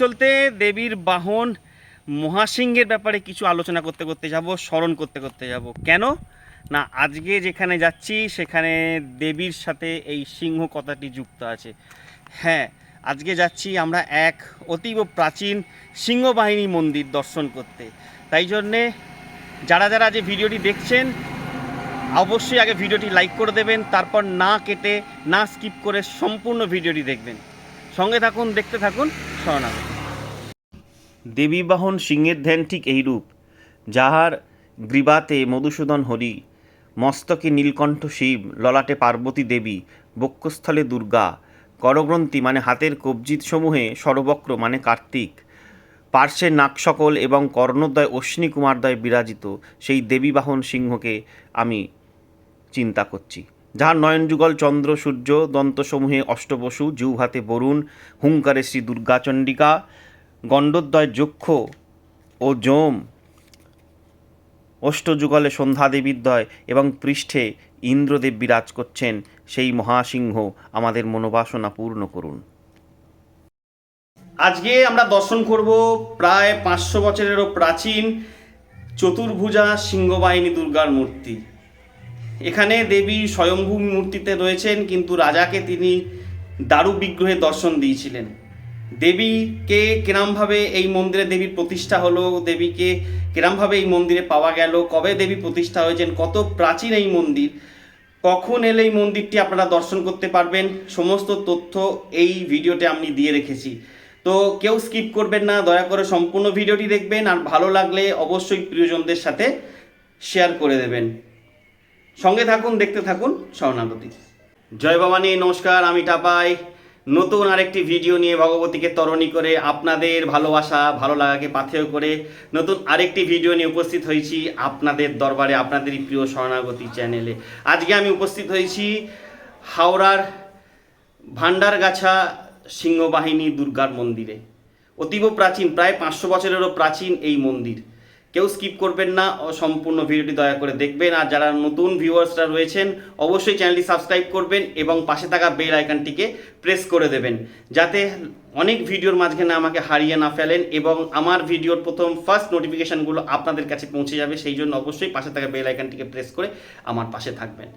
চলতে দেবীর বাহন মহাসিংহের ব্যাপারে কিছু আলোচনা করতে করতে যাব, স্মরণ করতে করতে যাব। কেন? না, আজকে যেখানে যাচ্ছি, সেখানে দেবীর সাথে এই সিংহ কথাটি যুক্ত আছে। হ্যাঁ আজকে যাচ্ছি আমরা এক অতীব প্রাচীন সিংহবাহিনী মন্দির দর্শন করতে। তাই জন্যে যারা যারা যে ভিডিওটি দেখছেন, অবশ্যই আগে ভিডিওটি লাইক করে দেবেন, তারপর না কেটে, না স্কিপ করে সম্পূর্ণ ভিডিওটি দেখবেন। সঙ্গে থাকুন, দেখতে থাকুন, শরণাগত। দেবী বাহন সিংহের ধ্যান ঠিক এইরূপ যাহার গ্রীবাতে মধুসূদন হরি, মস্তকে নীলকণ্ঠ শিব, ললাটে পার্বতী দেবী, বক্ষস্থলে দুর্গা, করগ্রন্থি মানে হাতের কবজিৎ সমূহে সর্বক্র মানে কার্তিক, পার্শ্বে নাকসকল এবং কর্ণদ্বয় অশ্বিনী কুমারদ্বয় বিরাজিত, সেই দেবী বাহন সিংহকে আমি চিন্তা করছি। যাহার নয়নযুগল চন্দ্র সূর্য দন্তসমূহে অষ্টবসু জিউহাতে বরুণ, হুঙ্কারে শ্রী দুর্গাচণ্ডিকা গণ্ডদ্বয় যক্ষ ও যম, অষ্টযুগলে সন্ধ্যাদেবীদ্বয় এবং পৃষ্ঠে ইন্দ্রদেব বিরাজ করছেন সেই মহাসিংহ। আমাদের মনোবাসনা পূর্ণ করুন। আজকে আমরা দর্শন করব প্রায় পাঁচশো বছরেরও প্রাচীন চতুর্ভুজা সিংহবাহিনী দুর্গার মূর্তি। এখানে দেবী স্বয়ংভূ মূর্তিতে রয়েছেন, কিন্তু রাজাকে তিনি দারু বিগ্রহে দর্শন দিয়েছিলেন। দেবীকে কিরমভাবে এই মন্দিরে দেবীর প্রতিষ্ঠা হলো, দেবীকে কিরমভাবে এই মন্দিরে পাওয়া গেল, কবে দেবী প্রতিষ্ঠা হয়েছেন, কত প্রাচীন এই মন্দির, কখন এলে এই মন্দিরটি আপনারা দর্শন করতে পারবেন, সমস্ত তথ্য এই ভিডিওতে আমি দিয়ে রেখেছি। তো কেউ স্কিপ করবেন না, দয়া করে সম্পূর্ণ ভিডিওটি দেখবেন, আর ভালো লাগলে অবশ্যই প্রিয়জনদের সাথে শেয়ার করে দেবেন। সঙ্গে থাকুন, দেখতে থাকুন, স্বর্ণাবতী। জয় ভবানী, নমস্কার, আমি টাপাই। নতুন আরেকটি ভিডিও নিয়ে ভগবতীকে তরণী করে আপনাদের ভালোবাসা, ভালো লাগাকে পাথেয় করে নতুন আরেকটি ভিডিও নিয়ে উপস্থিত হয়েছি আপনাদের দরবারে, আপনাদেরই প্রিয় শরণাগতি চ্যানেলে। আজকে আমি উপস্থিত হয়েছি হাওড়ার ভান্ডারগাছা সিংহবাহিনী দুর্গার মন্দিরে। অতীব প্রাচীন, প্রায় পাঁচশো বছরেরও প্রাচীন এই মন্দির। কেউ স্কিপ করবেন না, ও সম্পূর্ণ ভিডিওটি দয়া করে দেখবেন। আর যারা নতুন ভিউয়ার্সরা রয়েছেন, অবশ্যই চ্যানেলটি সাবস্ক্রাইব করবেন এবং পাশে থাকা বেল আইকনটিকে প্রেস করে দেবেন, যাতে অনেক ভিডিওর মাঝখানে আমাকে হারিয়ে না ফেলেন এবং আমার ভিডিওর প্রথম ফার্স্ট নোটিফিকেশানগুলো আপনাদের কাছে পৌঁছে যাবে। সেই জন্য অবশ্যই পাশে থাকা বেল আইকনটিকে প্রেস করে আমার পাশে থাকবেন।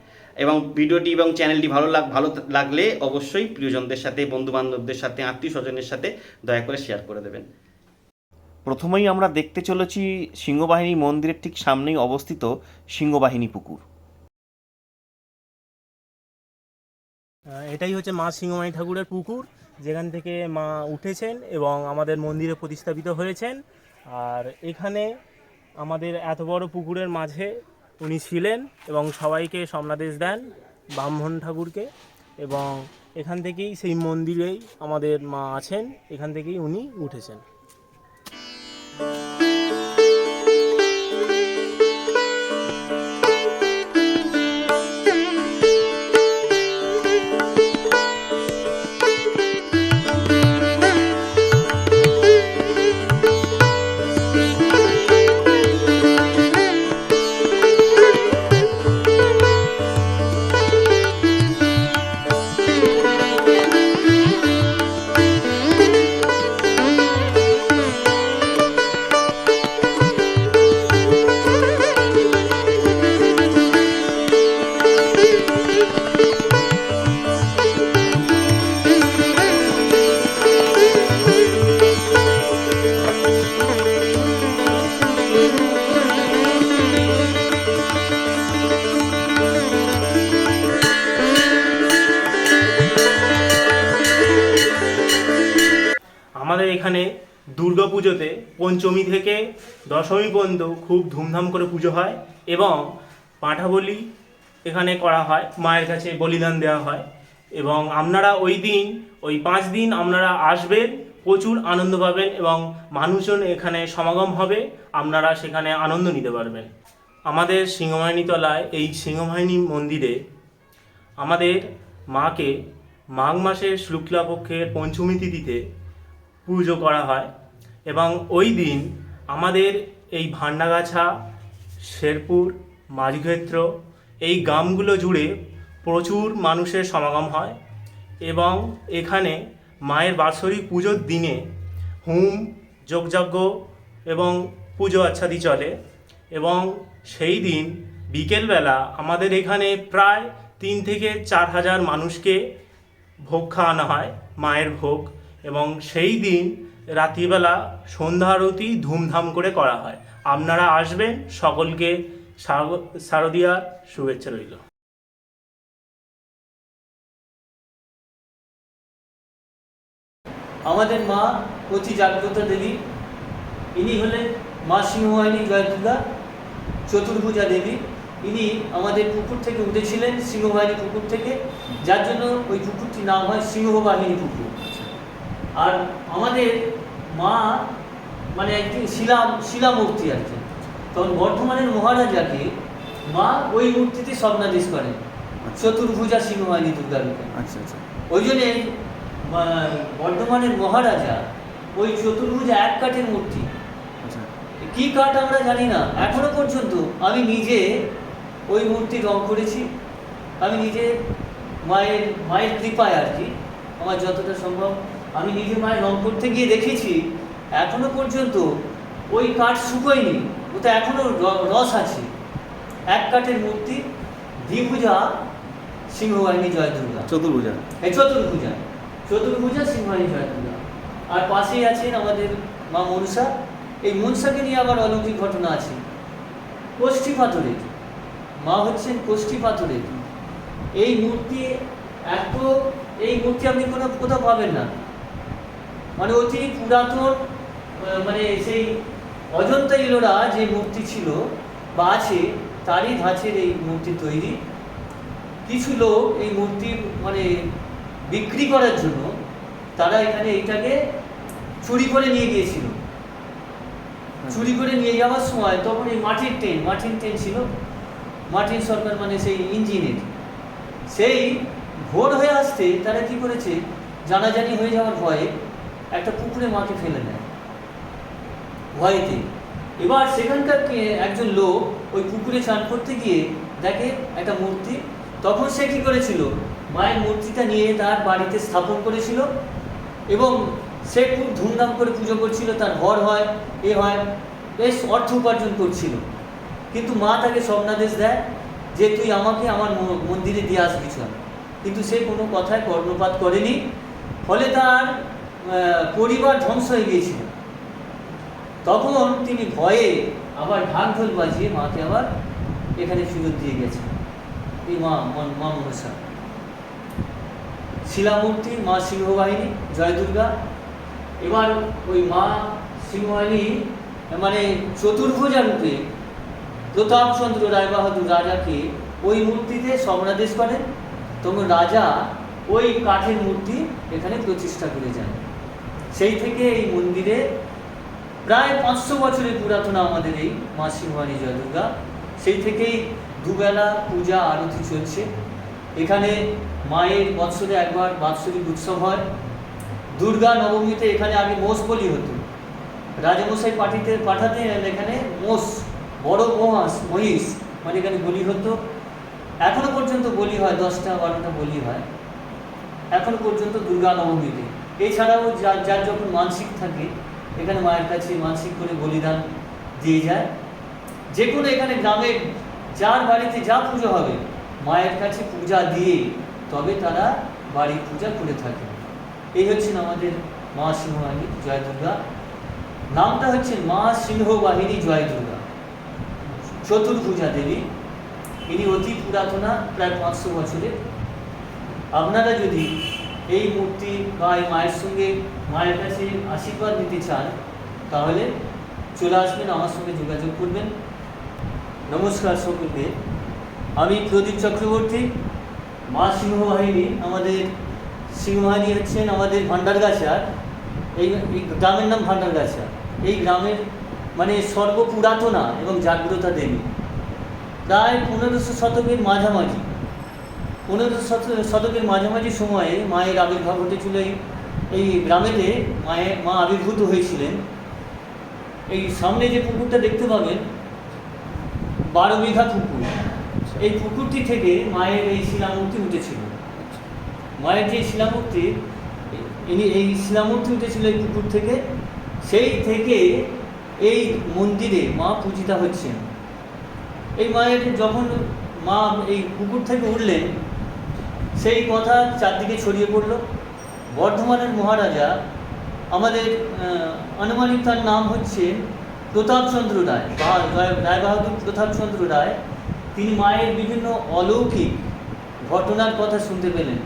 এবং ভিডিওটি এবং চ্যানেলটি ভালো লাগ, ভালো লাগলে অবশ্যই প্রিয়জনদের সাথে বন্ধু বান্ধবদের সাথে আত্মীয় স্বজনের সাথে দয়া করে শেয়ার করে দেবেন। প্রথমেই আমরা দেখতে চলেছি সিংহবাহিনী মন্দিরের ঠিক সামনেই অবস্থিত সিংহবাহিনী পুকুর। এটাই হচ্ছে মা সিংহমাই ঠাকুরের পুকুর, যেখান থেকে মা উঠেছেন এবং আমাদের মন্দিরে প্রতিস্থাপিত হয়েছেন। আর এখানে আমাদের এত বড় পুকুরের মাঝে উনি ছিলেন এবং সবাইকে সমনাদেশ দেন ব্রাহ্মণ ঠাকুরকে এবং এখান থেকেই সেই মন্দিরেই আমাদের মা আছেন, এখান থেকেই উনি উঠেছেন। আমাদের এখানে দুর্গা পুজোতে পঞ্চমী থেকে দশমী পর্যন্ত খুব ধুমধাম করে পুজো হয় এবং পাঁঠা বলি এখানে করা হয়, মায়ের কাছে বলিদান দেওয়া হয় এবং আপনারা ওই দিন, ওই পাঁচ দিন আপনারা আসবেন, প্রচুর আনন্দ পাবেন এবং মানুষজন এখানে সমাগম হবে, আপনারা সেখানে আনন্দ নিতে পারবেন। আমাদের সিংহবাহিনী তলায় এই সিংহবাহিনী মন্দিরে আমাদের মাকে মাঘ মাসের শুক্লাপক্ষের পঞ্চমী তিথিতে পুজো করা হয় এবং ওই দিন আমাদের এই ভান্ডাগাছা শেরপুর, মাঝক্ষেত্র এই গ্রামগুলো জুড়ে প্রচুর মানুষের সমাগম হয় এবং এখানে মায়ের বাৎসরিক পুজোর দিনে হুম, যোগযজ্ঞ এবং পুজো আচ্ছাদি চলে এবং সেই দিন বিকেলবেলা আমাদের এখানে প্রায় তিন থেকে চার হাজার মানুষকে ভোগ খাওয়ানো হয়, মায়ের ভোগ। এবং সেই দিন রাত্রিবেলা সন্ধ্যা আরতি ধুমধাম করে করা হয়। আপনারা আসবেন, সকলকে শারদীয়ার শুভেচ্ছা রইল। আমাদের মা অতি জাগ্রত দেবী। ইনি হলেন মা সিংহবাহিনী জয় দুর্গা চতুর্ভুজা দেবী। ইনি আমাদের পুকুর থেকে উঠেছিলেন সিংহবাহিনী পুকুর থেকে। যার জন্য ওই পুকুরটির নাম হয় সিংহবাহিনী পুকুর। আর আমাদের মা মানে একটি শিলা শিলামূর্তি আর কি। তখন বর্ধমানের মহারাজাকে মা ওই মূর্তিতে স্বপ্নাদেশ করেন। চতুর্ভুজা সিংহবাহিনী দুর্গা রূপে আচ্ছা আচ্ছা। ওই জন্যে বর্ধমানের মহারাজা ওই চতুর্ভুজা এক কাঠের মূর্তি। আচ্ছা। কি কাঠ আমরা জানি না। এখনও পর্যন্ত আমি নিজে ওই মূর্তি রং করেছি। আমি নিজে মায়ের মায়ের কৃপায় আর কি। আমার যতটা সম্ভব আমি নিজে মায়ের রং করতে গিয়ে দেখেছি এখনও পর্যন্ত ওই কাঠ শুকোয়নি ওতে এখনও র- রস আছে। এক কাঠের মূর্তি দ্বিভুজা সিংহবাহিনী জয় দুর্গা চতুর্ভুজা। এই চতুর্ভুজা চতুর্ভুজা সিংহানি জয়দুর্গা। আর পাশেই আছেন আমাদের মা মনসা। এই মনসাকে নিয়ে আবার অলৌকিক ঘটনা আছে। কোষ্ঠী পাথরের মা হচ্ছেন কোষ্ঠী পাথরের। এই মূর্তি এত এই মূর্তি আপনি কোনো কোথাও পাবেন না। মানে অতি পুরাতন মানে সেই অজন্তা ইলোরা যে মূর্তি ছিল বা আছে তারই ধাঁচের এই মূর্তি তৈরি। কিছু লোক এই মূর্তি মানে বিক্রি করার জন্য তারা এখানে এইটাকে চুরি করে নিয়ে গিয়েছিল। চুরি করে নিয়ে যাওয়ার সময় তখন এই মাটির ট্রেন মাটির ট্রেন ছিল। মাটির সরকার মানে সেই ইঞ্জিনের। সেই ভোর হয়ে আসতে তারা কি করেছে জানাজানি হয়ে যাওয়ার ভয়ে একটা পুকুরে মাকে ফেলে দেয়। ভয়েতে। এবার সেখানকার একজন লোক ওই পুকুরে চান করতে গিয়ে দেখে একটা মূর্তি। তখন সে কি করেছিল? মায়ের মূর্তিটা নিয়ে তার বাড়িতে স্থাপন করেছিল এবং সে খুব ধুমধাম করে পুজো করছিল, তার ঘর হয়, এ হয়, বেশ অর্থ উপার্জন করছিল। কিন্তু মা তাকে স্বপ্নাদেশ দেয় যে তুই আমাকে আমার মন্দিরে দিয়ে আসবি কিন্তু সে কোনো কথায় কর্ণপাত করেনি। ফলে তার পরিবার ধ্বংস হয়ে গিয়েছিল। তখন তিনি ভয়ে আবার ঢাক ঢোল বাজিয়ে মাকে আবার এখানে ফেরত দিয়ে গেছেন। এই মা মা- শিলামূর্তি, মা সিংহবাহিনী, জয় দুর্গা। এবার ওই মা সিংহবাহিনী মানে চতুর্ভুজা রূপে প্রতাপচন্দ্র রায়বাহাদুর রাজাকে ওই মূর্তিতে স্বপ্নাদেশ করেন। তখন রাজা ওই কাঠের মূর্তি এখানে প্রতিষ্ঠা করে যান। সেই থেকে এই মন্দিরে প্রায় পাঁচশো বছরের পুরাতন আমাদের এই মা সিংহানি জয় দুর্গা সেই থেকেই দুবেলা পূজা, আরতি চলছে। এখানে মায়ের বৎসরে একবার বাৎসরিক উৎসব হয়। দুর্গা নবমীতে এখানে আগে মোষ বলি হতো। রাজামশাই পাঠিতে, পাঠাতেন এখানে মোষ, বড় মহাস, মহিষ মানে এখানে বলি হতো। এখনও পর্যন্ত বলি হয়, দশটা বারোটা বলি হয়। এখনও পর্যন্ত দুর্গা নবমীতে। এছাড়াও যার যার যখন মানসিক থাকে, এখানে মায়ের কাছে মানসিক করে বলিদান দিয়ে যায়। যে কোনো এখানে গ্রামে যার বাড়িতে যা পুজো হবে, মায়ের কাছে পূজা দিয়ে তবে তারা বাড়ির পূজা করে থাকে। এই হচ্ছেন আমাদের মা সিংহবাহিনী, জয় দুর্গা। নামটা হচ্ছে মা সিংহবাহিনী, জয় দুর্গা। চতুর্ভুজা দেবী। ইনি অতি পুরাতনা, প্রায় পাঁচশো বছরের। আপনারা যদি এই মূর্তি বা এই মায়ের সঙ্গে, মায়ের কাছে আশীর্বাদ নিতে চান, তাহলে চলে আসবেন, আমার সঙ্গে যোগাযোগ করবেন। নমস্কার সকলকে। আমি প্রদীপ চক্রবর্তী, মা সিংহবাহিনী, আমাদের সিংহবাহিনী হচ্ছেন আমাদের ভান্ডারগাছার এই এই গ্রামের নাম ভান্ডারগাছা এই গ্রামের মানে সর্বপুরাতনা এবং জাগ্রতা দেবী। প্রায় পনেরোশো শতকের মাঝামাঝি। পনেরো শত- শতকের মাঝামাঝি সময়ে মায়ের আবির্ভাব ঘটেছিল এই এই গ্রামেতে। মায়ের মা আবির্ভূত হয়েছিলেন। এই সামনে যে পুকুরটা দেখতে পাবেন, বারো বিঘা পুকুর। এই পুকুরটি থেকে মায়ের এই শিলামূর্তি উঠেছিল। মায়ের যে শিলামূর্তি, ইনি, এই শিলামূর্তি উঠেছিল এই পুকুর থেকে, সেই থেকে এই মন্দিরে মা পূজিতা হচ্ছেন। এই মায়ের যখন মা এই পুকুর থেকে উঠলেন সেই কথা চারদিকে ছড়িয়ে পড়ল। বর্ধমানের মহারাজা আমাদের আনুমানিক তার নাম হচ্ছে প্রতাপচন্দ্র রায় রায় বাহাদুর প্রতাপচন্দ্র রায়। তিনি মায়ের বিভিন্ন অলৌকিক ঘটনার কথা শুনতে পেলেন।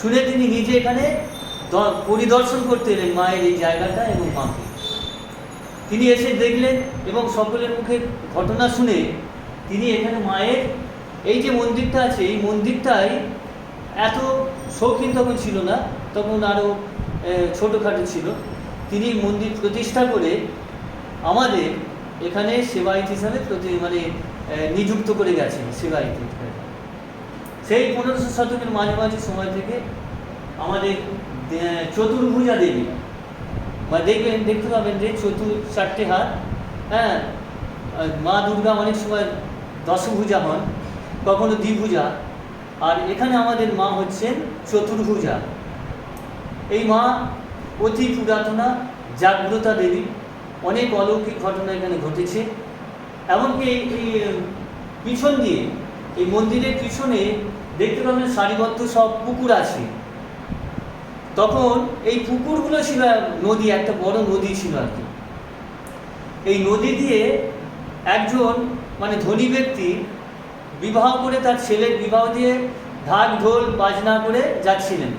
শুনে তিনি নিজে এখানে পরিদর্শন করতে এলেন মায়ের এই জায়গাটা এবং মাকে। তিনি এসে দেখলেন এবং সকলের মুখে ঘটনা শুনে তিনি এখানে মায়ের, এই যে মন্দিরটা আছে, এই মন্দিরটাই এত শৌখিন তখন ছিল না, তখন আরও ছোটোখাটো ছিল তিনি মন্দির প্রতিষ্ঠা করে আমাদের এখানে সেবায়িত হিসাবে প্রতি মানে নিযুক্ত করে গেছেন সেবায়িত। সেই পনেরোশো শতকের মাঝামাঝি সময় থেকে আমাদের চতুর্ভুজা দেবী, বা দেখবেন, দেখতে পাবেন যে চতুর চারটে হাত হ্যাঁ মা দুর্গা অনেক সময় দশভুজা হন, কখনো দ্বিভুজা এখানে আমাদের মা হচ্ছেন চতুর্ভুজা। এই মা অতি পুরাতনা জাগ্রতা দেবী। অনেক অলৌকিক ঘটনা এখানে ঘটেছে। এমনকি এই এই, পিছন দিয়ে এই মন্দিরের পিছনে দেখতে পাবেন সারিবদ্ধ সব পুকুর আছে। তখন এই পুকুরগুলো ছিল নদী একটা বড় নদী ছিল আর কি। এই নদী দিয়ে একজন মানে ধনী ব্যক্তি বিবাহ করে তার ছেলের বিবাহ দিয়ে ঢাক ঢোল বাজনা করে যাচ্ছিলেন।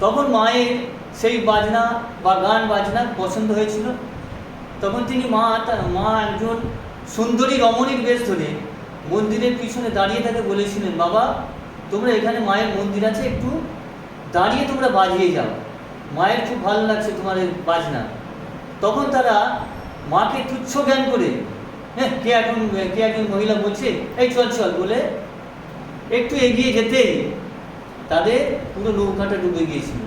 তখন মায়ের সেই বাজনা বা গান বাজনা পছন্দ হয়েছিল। তখন তিনি মা মা একজন সুন্দরী রমণীর বেশ ধরে মন্দিরের পিছনে দাঁড়িয়ে তাকে বলেছিলেন, বাবা, তোমরা এখানে মায়ের মন্দির আছে, একটু দাঁড়িয়ে তোমরা বাজিয়ে যাও। মায়ের খুব ভালো লাগছে তোমার বাজনা। তখন তারা মাকে তুচ্ছ জ্ঞান করে হ্যাঁ কে এখন কে একজন মহিলা বলছে, এই চল চল, বলে একটু এগিয়ে যেতেই তাদের পুরো নৌকাটা ডুবে গিয়েছিল।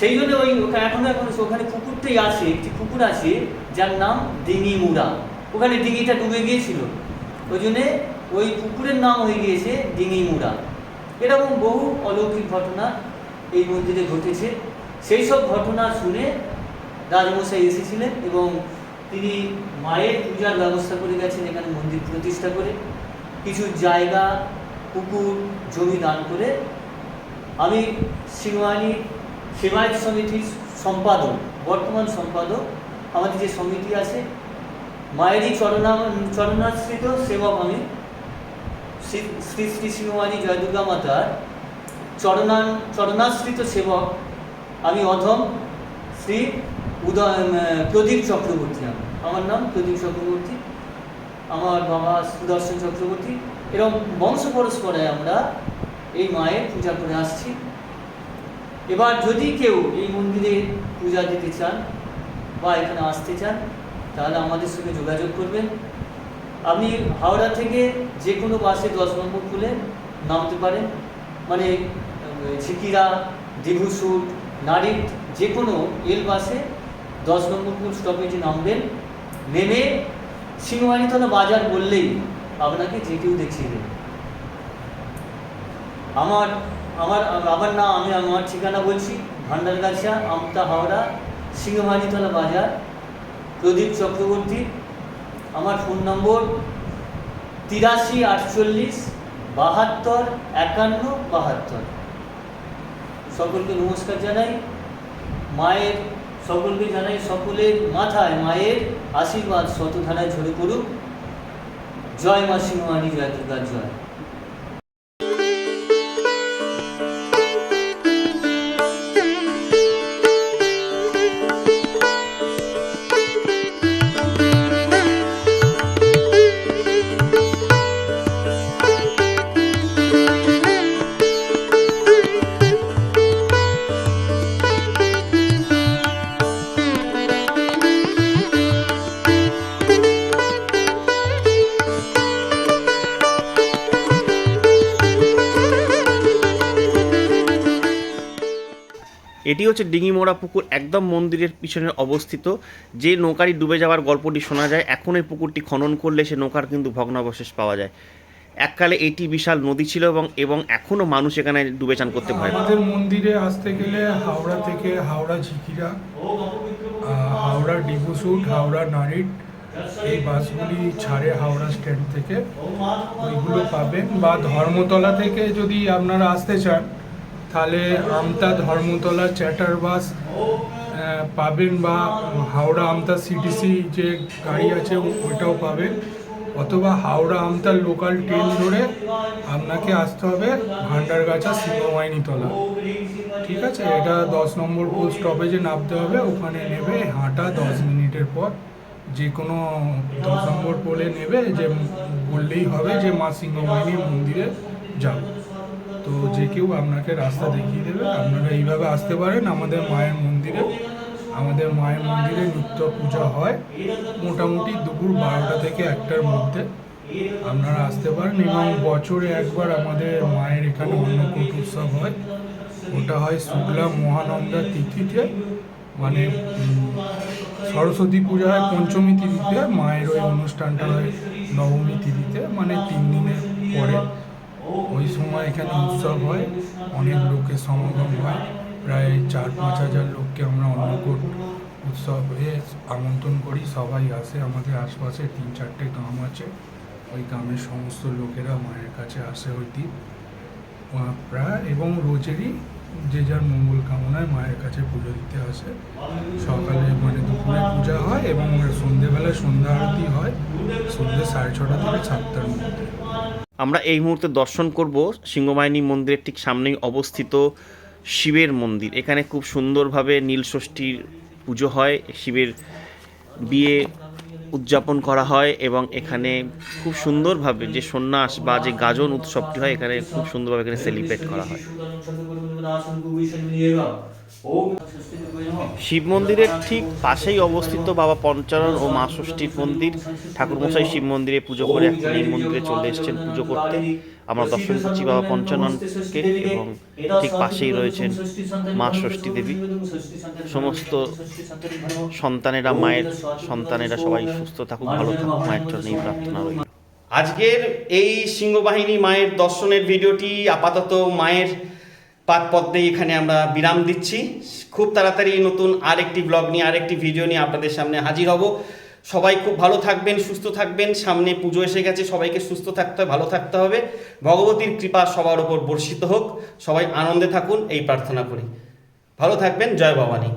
সেই জন্য ওই এখনও, এখন ওখানে পুকুরটাই আছে, একটি পুকুর আছে, যার নাম ডিঙি মুড়া। ওখানে ডিঙিটা ডুবে গিয়েছিল। ওই জন্যে ওই পুকুরের নাম হয়ে গিয়েছে ডিঙি মুড়া। এরকম বহু অলৌকিক ঘটনা এই মন্দিরে ঘটেছে। সেই সব ঘটনা শুনে রাজমশাই এসেছিলেন এবং তিনি মায়ের পূজার ব্যবস্থা করে গেছেন, এখানে মন্দির প্রতিষ্ঠা করে। কিছু জায়গা, পুকুর, জমি দান করে আমি সিংহানি সেবায়ত সমিতির সম্পাদক, বর্তমান সম্পাদক, আমাদের যে সমিতি আছে, মায়েরই চরণা চরণাশ্রিত সেবক আমি। শ্রী শ্রী শ্রী সিংহানি জয় দুর্গা মাতার চরণান চরণাশ্রিত সেবক আমি অধম শ্রী উদয়, প্রদীপ চক্রবর্তী আমি। আমার নাম প্রদীপ চক্রবর্তী। আমার বাবা সুদর্শন চক্রবর্তী। এরকম বংশ পরস্পরায় আমরা এই মায়ের পূজা করে আসছি। এবার যদি কেউ এই মন্দিরে পূজা দিতে চান বা এখানে আসতে চান, তাহলে আমাদের সঙ্গে যোগাযোগ করবেন। আপনি হাওড়া থেকে যে কোনো বাসে দশ নম্বর খুলে নামতে পারেন। মানে ঝিকিরা দিঘুসুর নারীর যে কোনো এল বাসে দশ নম্বর স্টপেজে নামবেন। নেমে সিংহানিতলা বাজার বললেই আপনাকে যে কেউ দেখিয়ে দেবে। আমার আমার আমার নাম, আমি আমার ঠিকানা বলছি ভান্ডারগাছা আমতা হাওড়া সিংহানিতলা বাজার, প্রদীপ চক্রবর্তী। আমার ফোন নম্বর তিরাশি আটচল্লিশ বাহাত্তর একান্ন বাহাত্তর। সকলকে নমস্কার জানাই। মায়ের সকলকে জানাই সকলের মাথায় মায়ের আশীর্বাদ শতধারায় ঝরে পড়ুক। জয় মা সিংহানি জয় দুর্গা, জয়। এটি হচ্ছে ডিঙিমোড়া পুকুর একদম মন্দিরের পিছনে অবস্থিত। যে নৌকাটি ডুবে যাওয়ার গল্পটি শোনা যায়, এখন এই পুকুরটি খনন করলে সে নৌকার কিন্তু ভগ্নাবশেষ পাওয়া যায়। এককালে এটি বিশাল নদী ছিল এবং এবং এখনও মানুষ এখানে ডুবে চান করতে পায়। আমাদের মন্দিরে আসতে গেলে হাওড়া থেকে হাওড়া ঝিকিরা হাওড়া ডিবুসুট হাওড়া নারিট, এই বাসগুলি ছাড়ে হাওড়া স্ট্যান্ড থেকে। ওইগুলো পাবেন বা ধর্মতলা থেকে যদি আপনারা আসতে চান তাহলে আমতা ধর্মতলা চ্যাটার বাস পাবেন বা হাওড়া আমতা সিটিসি যে গাড়ি আছে ওইটাও পাবেন। অথবা হাওড়া আমতার লোকাল ট্রেন ধরে আপনাকে আসতে হবে ভান্ডারগাছা সিংহবাহিনীতলা ঠিক আছে? এটা দশ নম্বর পোল স্টপেজে নামতে হবে। ওখানে নেবে হাঁটা দশ মিনিটের পর। যে কোনো দশ নম্বর পোলে নেবে যে বললেই হবে যে মা সিংহবাহিনীর মন্দিরে যাও তো যে কেউ আপনাকে রাস্তা দেখিয়ে দেবে, আপনারা এইভাবে আসতে পারেন। আমাদের মায়ের মন্দিরে, আমাদের মায়ের মন্দিরে নিত্য পূজা হয় মোটামুটি দুপুর বারোটা থেকে একটার মধ্যে। আপনারা আসতে পারেন এবং বছরে একবার আমাদের মায়ের এখানে অন্নকূট উৎসব হয়। ওটা হয় শুক্লা মহানন্দা তিথিতে মানে সরস্বতী পূজা হয় পঞ্চমী তিথিতে, মায়ের ওই অনুষ্ঠানটা হয় নবমী তিথিতে মানে তিন দিনের পরে। ওই সময় এখানে উৎসব হয়, অনেক লোকের সমাগম হয়, প্রায় চার পাঁচ হাজার লোককে আমরা অন্নকূট উৎসবে আমন্ত্রণ করি, সবাই আসে, আমাদের আশপাশে তিন চারটে গ্রাম আছে, ওই গ্রামের সমস্ত লোকেরা মায়ের কাছে আসে ওই দিন। প্রায় এবং রোজেরই যে যার মঙ্গল কামনায় মায়ের কাছে পুজো দিতে আসে। সকালে মানে দুপুরে পূজা হয় এবং সন্ধেবেলায় সন্ধ্যা আরতি হয় সন্ধ্যে সাড়ে ছটা থেকে সাতটার মধ্যে। আমরা এই মুহূর্তে দর্শন করব সিংহবাহিনী মন্দিরের ঠিক সামনেই অবস্থিত শিবের মন্দির। এখানে খুব সুন্দরভাবে নীলষষ্ঠীর পুজো হয়, শিবের বিয়ে উদযাপন করা হয় এবং এখানে খুব সুন্দরভাবে যে সন্ন্যাস বা যে গাজন উৎসবটি হয়, এখানে খুব সুন্দরভাবে এখানে সেলিব্রেট করা হয়। শিব মন্দিরের ঠিক পাশেই অবস্থিত বাবা পঞ্চানন ও মা ষষ্ঠীর মন্দির। ঠাকুরমশাই শিব মন্দিরে পুজো করে এখন এই মন্দিরে চলে এসেছেন পুজো করতে। আমরা দর্শন করছি বাবা পঞ্চাননকে এবং ঠিক পাশেই রয়েছেন মা ষষ্ঠী দেবী। সমস্ত সন্তানেরা, মায়ের সন্তানেরা সবাই সুস্থ থাকুক, ভালো থাকুক, মায়ের জন্য এই প্রার্থনা রইল। আজকের এই সিংহবাহিনী মায়ের দর্শনের ভিডিওটি আপাতত মায়ের পাক পদ্মে এখানে আমরা বিরাম দিচ্ছি। খুব তাড়াতাড়ি নতুন আরেকটি ব্লগ নিয়ে, আরেকটি ভিডিও নিয়ে আপনাদের সামনে হাজির হব। সবাই খুব ভালো থাকবেন, সুস্থ থাকবেন। সামনে পুজো এসে গেছে, সবাইকে সুস্থ থাকতে হবে, ভালো থাকতে হবে। ভগবতীর কৃপা সবার ওপর বর্ষিত হোক। সবাই আনন্দে থাকুন, এই প্রার্থনা করি। ভালো থাকবেন, জয় ভবানী।